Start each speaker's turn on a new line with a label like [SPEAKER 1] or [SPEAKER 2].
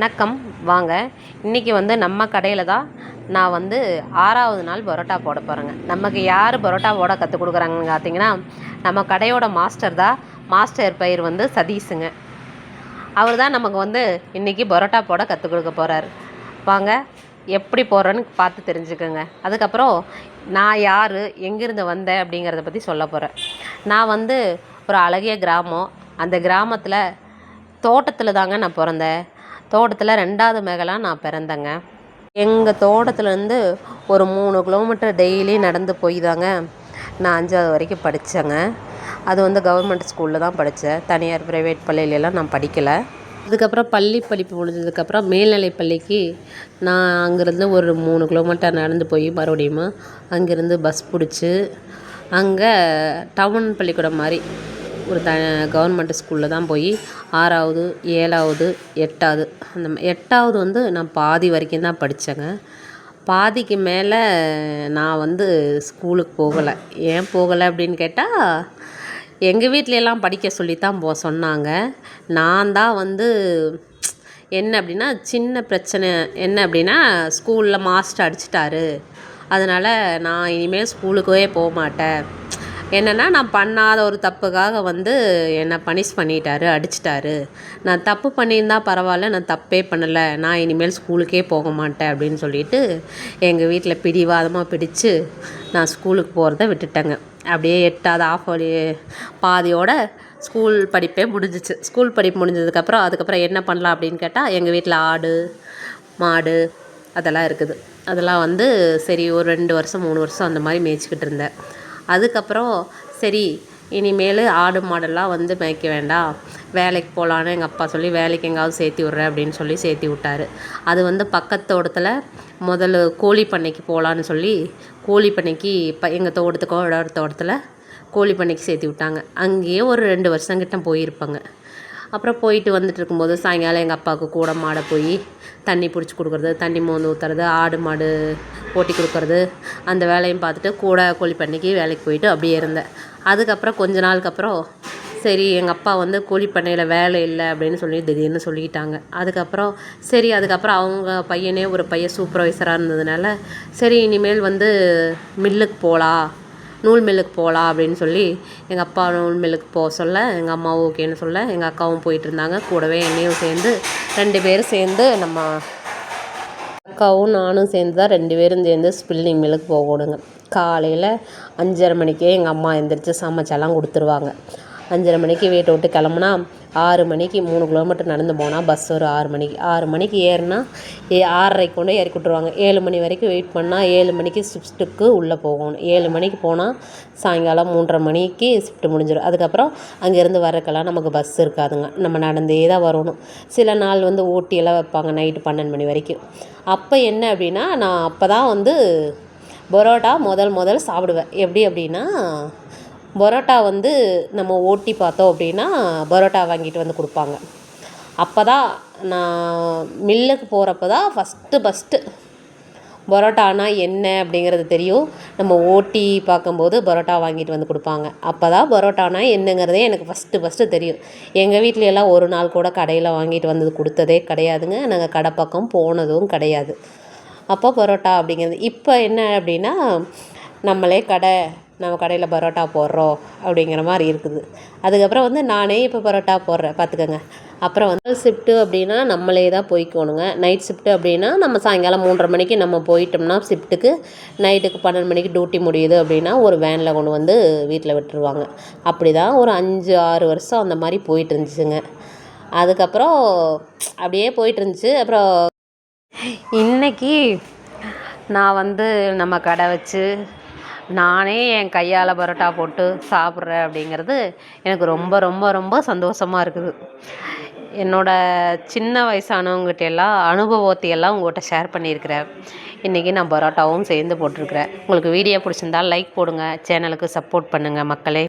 [SPEAKER 1] வணக்கம். வாங்க. இன்றைக்கி வந்து நம்ம கடையில் தான் நான் வந்து ஆறாவது நாள் பரோட்டா போட போகிறேங்க நமக்கு யார் பரோட்டா போட கற்றுக் கொடுக்குறாங்கன்னு பார்த்தீங்கன்னா நம்ம கடையோட மாஸ்டர் தான். மாஸ்டர் பயிர் வந்து சதீஷுங்க. அவர் தான் நமக்கு வந்து இன்றைக்கி பரோட்டா போட கற்றுக் கொடுக்க போகிறாரு வாங்க. எப்படி போடுறேன்னு பார்த்து தெரிஞ்சுக்கோங்க. அதுக்கப்புறம் நான் யார் எங்கேருந்து வந்தேன் அப்படிங்கிறத பற்றி சொல்ல போகிறேன் நான் வந்து ஒரு அழகிய கிராமம். அந்த கிராமத்தில் தோட்டத்தில் தாங்க நான் பிறந்தேன். தோட்டத்தில் ரெண்டாவது மகளாக நான் பிறந்தேங்க. எங்கள் தோட்டத்துலேருந்து ஒரு மூணு கிலோமீட்டர் டெய்லி நடந்து போய் தாங்க நான் அஞ்சாவது வரைக்கும் படித்தேங்க அது வந்து கவர்மெண்ட் ஸ்கூலில் தான் படித்தேன் தனியார் ப்ரைவேட் பள்ளியிலலாம் நான் படிக்கலை. அதுக்கப்புறம் பள்ளி படிப்பு முடிஞ்சதுக்கப்புறம் மேல்நிலை பள்ளிக்கு நான் அங்கேருந்து ஒரு மூணு கிலோமீட்டர் நடந்து போய் மறுபடியும் அங்கேருந்து பஸ் பிடிச்சி அங்கே டவுன் பள்ளிக்கூடம் மாதிரி ஒரு த கவர்மெண்ட் ஸ்கூலில் தான் போய் ஆறாவது ஏழாவது எட்டாவது அந்த எட்டாவது வந்து நான் பாதி வரைக்கும் தான் படித்தேங்க பாதிக்கு மேலே நான் வந்து ஸ்கூலுக்கு போகலை. ஏன் போகலை அப்படின்னு கேட்டால் எங்கள் வீட்ல படிக்க சொல்லி தான் போ சொன்னாங்க. நான் தான் வந்து என்ன அப்படின்னா சின்ன பிரச்சனை என்ன அப்படின்னா ஸ்கூலில் மாஸ்டர் அடிச்சிட்டாரு. அதனால் நான் இனிமேல் ஸ்கூலுக்கே போக மாட்டேன் என்னென்னா நான் பண்ணாத ஒரு தப்புக்காக வந்து என்னை பனிஷ் பண்ணிட்டாரு அடிச்சிட்டாரு. நான் தப்பு பண்ணியிருந்தா பரவாயில்ல நான் தப்பே பண்ணலை. நான் இனிமேல் ஸ்கூலுக்கே போக மாட்டேன் அப்படின்னு சொல்லிட்டு எங்கள் வீட்டில் பிடிவாதமாக பிடிச்சு நான் ஸ்கூலுக்கு போகிறத விட்டுட்டேங்க. அப்படியே எட்டாவது ஆஃப் பாதியோட ஸ்கூல் படிப்பே முடிஞ்சிச்சு. ஸ்கூல் படிப்பு முடிஞ்சதுக்கப்புறம் அதுக்கப்புறம் என்ன பண்ணலாம் அப்படின்னு கேட்டால் எங்கள் வீட்டில் ஆடு மாடு அதெல்லாம் இருக்குது. அதெல்லாம் வந்து சரி ஒரு ரெண்டு வருஷம் மூணு வருஷம் அந்த மாதிரி மேய்ச்சிக்கிட்டு இருந்தேன். அதுக்கப்புறம் சரி இனிமேல் ஆடு மாடெல்லாம் வந்து மேய்க்க வேண்டாம். வேலைக்கு போகலான்னு எங்கள் அப்பா சொல்லி வேலைக்கு எங்காவது சேர்த்தி விட்றேன் அப்படின்னு சொல்லி சேர்த்தி விட்டாரு. அது வந்து பக்கத்து தோட்டத்தில் முதல்ல கோழி பண்ணைக்கு போகலான்னு சொல்லி கோழி பண்ணைக்கு இப்போ எங்கள் தோட்டத்துக்கோ ஒரு தோட்டத்தில் கோழி பண்ணைக்கு சேர்த்தி விட்டாங்க. அங்கேயே ஒரு ரெண்டு வருஷம் கிட்ட போயிருப்பாங்க. அப்புறம் போயிட்டு வந்துட்டு இருக்கும்போது சாயங்காலம் எங்கள் அப்பாவுக்கு கூட மாடை போய் தண்ணி பிடிச்சி கொடுக்குறது தண்ணி மோந்து ஊற்றுறது ஆடு மாடு ஓட்டி கொடுக்குறது அந்த வேலையும் பார்த்துட்டு கூட கோழி பண்ணைக்கு வேலைக்கு போயிட்டு அப்படியே இருந்தேன். அதுக்கப்புறம் கொஞ்ச நாளுக்கு அப்புறம் சரி எங்கள் அப்பா வந்து கூலி பண்ணையில் வேலை இல்லை அப்படின்னு சொல்லி திடீர்னு சொல்லிட்டாங்க அதுக்கப்புறம் சரி அதுக்கப்புறம் அவங்க பையனே ஒரு பையன் சூப்பர்வைசராக இருந்ததுனால சரி இனிமேல் வந்து மில்லுக்கு போகலாம் நூல் மில்லுக்கு போகலாம் அப்படின்னு சொல்லி எங்கள் அப்பா நூல் மில்லுக்கு போக சொல்ல எங்கள் அம்மாவும் ஓகேன்னு சொல்ல எங்கள் அக்காவும் போயிட்டு இருந்தாங்க. கூடவே என்னையும் சேர்ந்து ரெண்டு பேரும் சேர்ந்து நம்ம அக்காவும் நானும் சேர்ந்து தான் ரெண்டு பேரும் சேர்ந்து ஸ்பில்லிங் மில்லுக்கு போகணுங்க. காலையில் அஞ்சரை மணிக்கே எங்கள் அம்மா எந்திரிச்சு சமைச்செல்லாம் கொடுத்துருவாங்க. அஞ்சரை மணிக்கு வீட்டை விட்டு கிளம்புனா ஆறு மணிக்கு மூணு கிலோமீட்டர் நடந்து போனால் பஸ் வரும் ஆறு மணிக்கு. ஆறு மணிக்கு ஏறுனா ஏ ஆறரைக்கு கொண்டு இறக்கி விட்ருவாங்க ஏழு மணி வரைக்கும் வெயிட் பண்ணால் ஏழு மணிக்கு ஷிஃப்ட்டுக்கு உள்ளே போகணும். ஏழு மணிக்கு போனால் சாயங்காலம் மூன்றரை மணிக்கு ஷிஃப்ட் முடிஞ்சிடும். அதுக்கப்புறம் அங்கேருந்து வரக்கெல்லாம் நமக்கு பஸ் இருக்காதுங்க. நம்ம நடந்தே தான் வரணும். சில நாள் வந்து ஊட்டியெல்லாம் வைப்பாங்க நைட்டு பன்னெண்டு மணி வரைக்கும். அப்போ என்ன அப்படின்னா நான் அப்போ தான் வந்து பரோட்டா முதல் முதல் சாப்பிடுவேன். எப்படி அப்படின்னா பரோட்டா வந்து நம்ம ஓட்டி பார்த்தோம் அப்படின்னா பரோட்டா வாங்கிட்டு வந்து கொடுப்பாங்க. அப்போ தான் நான் மில்லுக்கு போகிறப்ப தான் ஃபஸ்ட்டு ஃபஸ்ட்டு பரோட்டானா என்ன அப்படிங்கிறது தெரியும். நம்ம ஓட்டி பார்க்கும்போது பரோட்டா வாங்கிட்டு வந்து கொடுப்பாங்க. அப்போ தான் பரோட்டானா என்னங்கிறதே எனக்கு ஃபஸ்ட்டு ஃபஸ்ட்டு தெரியும். எங்கள் வீட்லையெல்லாம் எல்லாம் ஒரு நாள் கூட கடையில் வாங்கிட்டு வந்து கொடுத்ததே கிடையாதுங்க. நாங்கள் கடை பக்கம் போனதும் கிடையாது. அப்போ பரோட்டா அப்படிங்கிறது. இப்போ என்ன அப்படின்னா நம்மளே கடை நம்ம கடையில் பரோட்டா போடுறோம் அப்படிங்கிற மாதிரி இருக்குது. அதுக்கப்புறம் வந்து நானே இப்போ பரோட்டா போடுறேன். பார்த்துக்கோங்க அப்புறம் வந்து ஷிஃப்ட்டு அப்படின்னா நம்மளே தான் போய்க்கோணுங்க. நைட் ஷிஃப்ட்டு அப்படின்னா நம்ம சாயங்காலம் மூன்றரை மணிக்கு நம்ம போயிட்டோம்னா ஷிஃப்ட்டுக்கு நைட்டுக்கு பன்னெண்டு மணிக்கு டியூட்டி முடியுது அப்படின்னா ஒரு வேனில் கொண்டு வந்து வீட்டில் விட்டுருவாங்க. அப்படி தான் ஒரு அஞ்சு ஆறு வருஷம் அந்த மாதிரி போயிட்டு இருந்துச்சுங்க. அதுக்கப்புறம் அப்படியே போயிட்டு இருந்துச்சு. அப்புறம் இன்னைக்கு நான் வந்து நம்ம கடை வச்சு நானே என் கையால் பரோட்டா போட்டு சாப்பிட்றேன் அப்படிங்கிறது எனக்கு ரொம்ப ரொம்ப ரொம்ப சந்தோஷமாக இருக்குது. என்னோடய சின்ன வயசானவங்ககிட்ட எல்லாம் அனுபவத்தை எல்லாம் உங்கள்கிட்ட ஷேர் பண்ணியிருக்கிறேன். இன்றைக்கி நான் பரோட்டாவும் சேர்ந்து போட்டிருக்கிறேன். உங்களுக்கு வீடியோ பிடிச்சிருந்தா லைக் போடுங்கள் சேனலுக்கு சப்போர்ட் பண்ணுங்கள் மக்களே.